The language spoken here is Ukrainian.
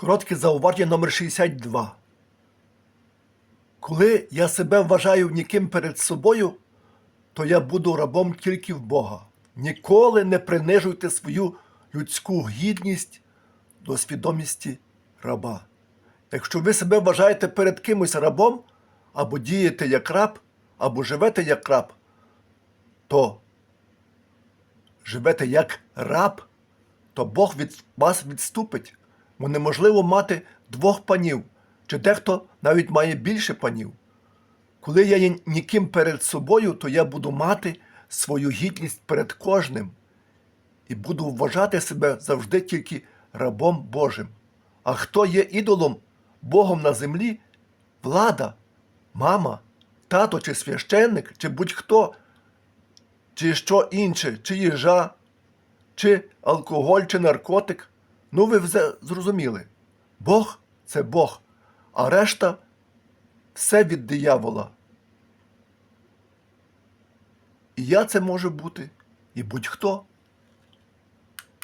Коротке зауваження номер 62. Коли я себе вважаю ніким перед собою, то я буду рабом тільки в Бога. Ніколи не принижуйте свою людську гідність до свідомості раба. Якщо ви себе вважаєте перед кимось рабом, або дієте як раб, або живете як раб, то живете як раб, то Бог від вас відступить, бо неможливо мати двох панів, чи дехто навіть має більше панів. Коли я є ніким перед собою, то я буду мати свою гідність перед кожним і буду вважати себе завжди тільки рабом Божим. А хто є ідолом Богом на землі? Влада, мама, тато чи священник, чи будь-хто, чи що інше, чи їжа, чи алкоголь, чи наркотик. Ну, ви вже зрозуміли. Бог це Бог, а решта все від диявола. І я це можу бути, і будь-хто.